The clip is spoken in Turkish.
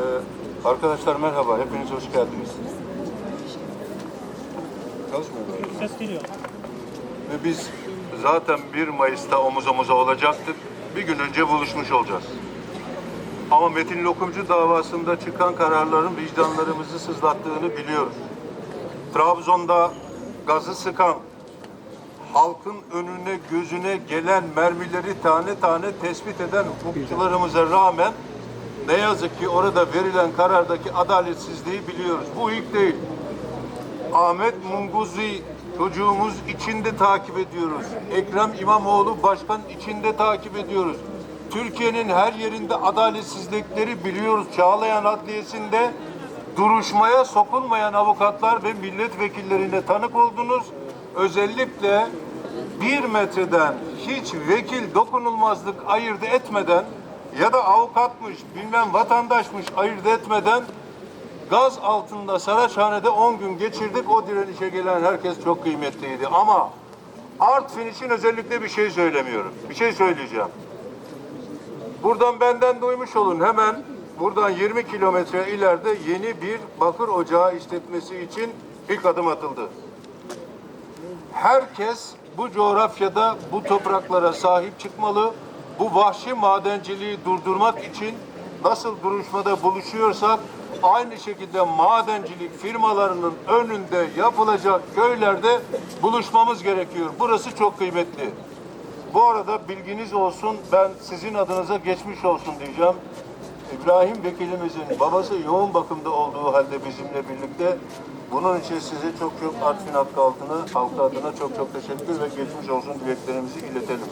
Ee, arkadaşlar merhaba, hepiniz hoş geldiniz. Çalışmıyor mu? Ses geliyor. Ve biz zaten 1 Mayıs'ta omuz omuza olacaktık. Bir gün önce buluşmuş olacağız. Ama Metin Lokumcu davasında çıkan kararların vicdanlarımızı sızlattığını biliyoruz. Trabzon'da gazı sıkan, halkın önüne gözüne gelen mermileri tane tane tespit eden hukukçularımıza rağmen ne yazık ki orada verilen karardaki adaletsizliği biliyoruz. Bu ilk değil. Ahmet Munguzi çocuğumuz içinde takip ediyoruz. Ekrem İmamoğlu başkan içinde takip ediyoruz. Türkiye'nin her yerinde adaletsizlikleri biliyoruz. Çağlayan Adliyesi'nde duruşmaya sokulmayan avukatlar ve milletvekillerine tanık oldunuz. Özellikle bir metreden hiç vekil dokunulmazlık ayırt etmeden ya da avukatmış bilmem vatandaşmış ayırt etmeden Gaz altında Saraçhane'de 10 gün geçirdik. O direnişe gelen herkes çok kıymetliydi. Ama Artvin için özellikle bir şey söylemiyorum. Bir şey söyleyeceğim. Buradan benden duymuş olun. Hemen buradan 20 kilometre ileride yeni bir bakır ocağı işletmesi için ilk adım atıldı. Herkes bu coğrafyada bu topraklara sahip çıkmalı. Bu vahşi madenciliği durdurmak için nasıl duruşmada buluşuyorsak aynı şekilde madencilik firmalarının önünde yapılacak köylerde buluşmamız gerekiyor. Burası çok kıymetli. Bu arada bilginiz olsun ben sizin adınıza geçmiş olsun diyeceğim. İbrahim Vekilimizin babası yoğun bakımda olduğu halde bizimle birlikte bunun için size çok çok Artvin halkı adına, halkı adına çok çok teşekkür ve geçmiş olsun dileklerimizi iletelim.